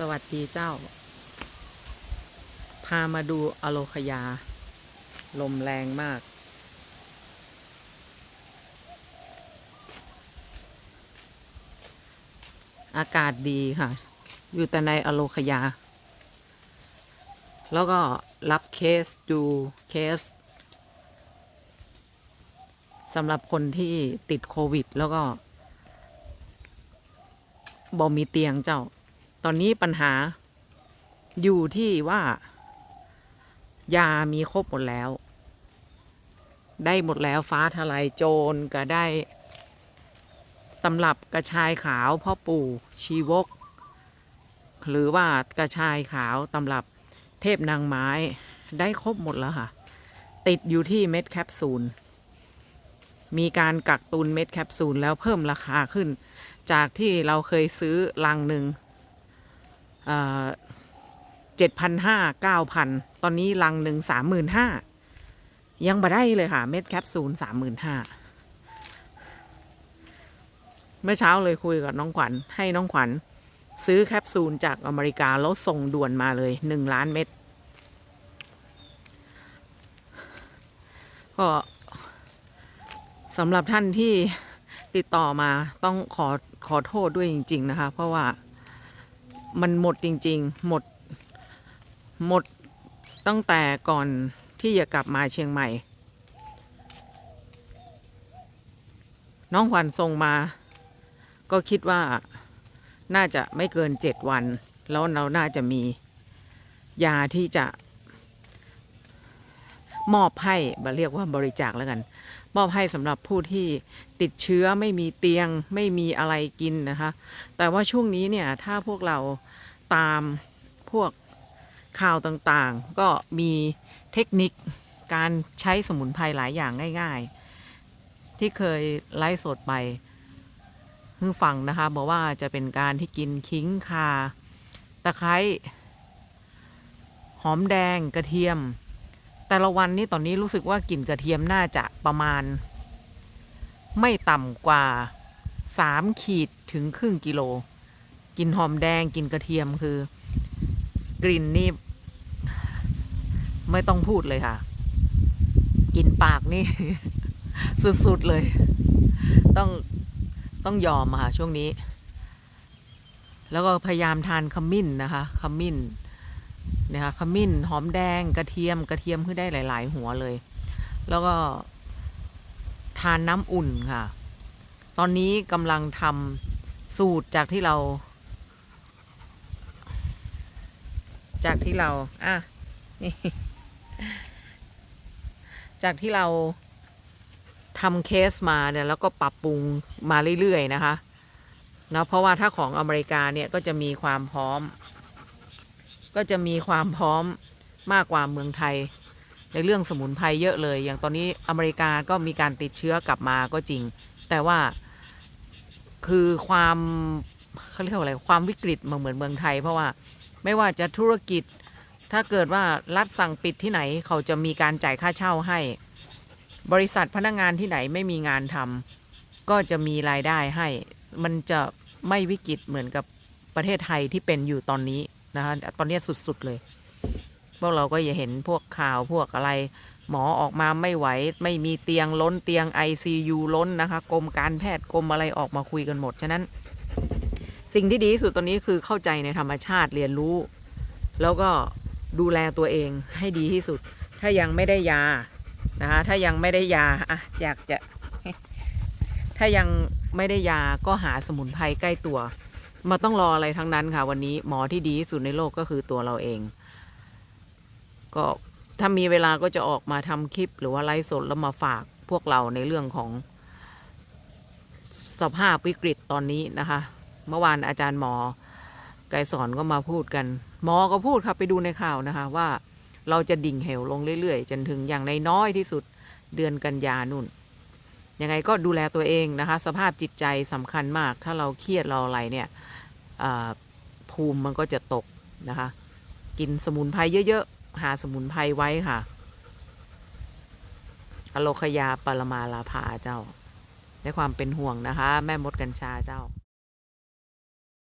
สวัสดีเจ้า พามาดูอโลคยา ลมแรงมาก อากาศดีค่ะ อยู่แต่ในอโลคยา แล้วก็รับเคสดูเคสสำหรับคนที่ติดโควิด แล้วก็บอมีเตียงเจ้า ตอนนี้ปัญหาอยู่ที่ว่า ยามีครบหมดแล้ว ได้หมดแล้วฟ้าทลายโจรก็ได้ตำรับกระชายขาวพ่อปู่ชีวก หรือว่ากระชายขาวตำรับเทพนางไม้ได้ครบหมดแล้วค่ะ ติดอยู่ที่เม็ดแคปซูล มีการกักตุนเม็ดแคปซูลแล้วเพิ่มราคาขึ้น จากที่เราเคยซื้อลังหนึ่ง เจ็ดพันห้าเก้าพันตอนนี้ลังหนึ่งสามหมื่นห้ายังมาได้เลยค่ะ เม็ดแคปซูลสามหมื่นห้าเมื่อเช้าเลยคุยกับน้องขวัญให้น้องขวัญซื้อแคปซูลจากอเมริกา แล้วส่งด่วนมาเลยหนึ่งล้านเม็ดก็สำหรับท่านที่ติดต่อมาต้องขอขอโทษด้วยจริง ๆ นะคะ เพราะว่า มันหมดจริง ๆ หมด หมดตั้งแต่ก่อนที่จะกลับมาเชียงใหม่ น้องขวัญส่งมา ก็คิดว่าน่าจะไม่เกินเจ็ดวัน แล้วเราน่าจะมียาที่จะ มอบให้บเรียกว่าบริจาคแล้วกัน มอบให้สำหรับผู้ที่ติดเชื้อไม่มีเตียงไม่มีอะไรกินนะคะ แต่ว่าช่วงนี้เนี่ยถ้าพวกเราตามพวกข่าวต่างๆ ก็มีเทคนิคการใช้สมุนไพรหลายอย่างง่าย ๆ ที่เคยไลฟ์สดไปคือฟังนะคะ บอกว่าจะเป็นการที่กินขิงคาตะไคร้หอมแดงกระเทียม แต่ละวันนี้ตอนนี้รู้สึกว่ากลิ่นกระเทียมน่าจะประมาณ ไม่ต่ำกว่าสามขีดถึงครึ่งกิโลกินหอมแดงกินกระเทียมคือ กลิ่นนี่ไม่ต้องพูดเลยค่ะกินปากนี่ สุดๆเลย ต้องต้องยอมอะค่ะช่วงนี้ แล้วก็พยายามทานขมิ้นนะคะขมิ้น นะคะขมิ้นหอมแดงกระเทียมกระเทียมคือได้หลาย ๆ หัวเลย แล้วก็ทานน้ำอุ่นค่ะ ตอนนี้กำลังทำสูตรจากที่เรา จากที่เราอะนี่จากที่เราทำเคสมาเนี่ยแล้วก็ปรับปรุงมาเรื่อย ๆ นะคะนะเพราะว่าถ้าของอเมริกาเนี่ยก็จะมีความพร้อม ก็จะมีความพร้อมมากกว่าเมืองไทย ในเรื่องสมุนไพรเยอะเลย อย่างตอนนี้อเมริกาก็มีการติดเชื้อกลับมาก็จริง แต่ว่าคือความเขาเรียกว่าอะไรความวิกฤตมาเหมือนเมืองไทย เพราะว่าไม่ว่าจะธุรกิจถ้าเกิดว่ารัฐสั่งปิดที่ไหนเขาจะมีการจ่ายค่าเช่าให้ บริษัทพนักงงานที่ไหนไม่มีงานทำก็จะมีรายได้ให้ มันจะไม่วิกฤตเหมือนกับประเทศไทยที่เป็นอยู่ตอนนี้ นะคะตอนนี้สุดๆเลย พวกเราก็อย่าเห็นพวกข่าวพวกอะไร หมอออกมาไม่ไหว ไม่มีเตียงล้นเตียง ICU ล้นนะคะกรมการแพทย์กรมอะไรออกมาคุยกันหมด ฉะนั้น สิ่งที่ดีที่สุดตอนนี้คือเข้าใจในธรรมชาติเรียนรู้ แล้วก็ดูแลตัวเองให้ดีที่สุด ถ้ายังไม่ได้ยานะคะถ้ายังไม่ได้ยาอะอยากจะ ถ้ายังไม่ได้ยาก็หาสมุนไพรใกล้ตัว มาต้องรออะไรทั้งนั้นค่ะ วันนี้หมอที่ดีที่สุดในโลกก็คือตัวเราเอง ก็ถ้ามีเวลาก็จะออกมาทำคลิป หรือว่าไลฟ์สดแล้วมาฝากพวกเราในเรื่องของสภาพวิกฤตตอนนี้นะคะ เมื่อวานอาจารย์หมอไกรสอนก็มาพูดกัน หมอก็พูดครับไปดูในข่าวนะคะ ว่าเราจะดิ่งเหวลงเรื่อยๆ จนถึงอย่างในน้อยที่สุดเดือนกันยานุ่น ยังไงก็ดูแลตัวเองนะคะ สภาพจิตใจสำคัญมาก ถ้าเราเครียดเราอะไรเนี่ยภูมิมันก็จะตกนะคะ กินสมุนไพรเยอะๆ หาสมุนไพรไว้ค่ะอโลคยาปรมาลาภาเจ้าในความเป็นห่วงนะคะ แม่มดกัญชาเจ้า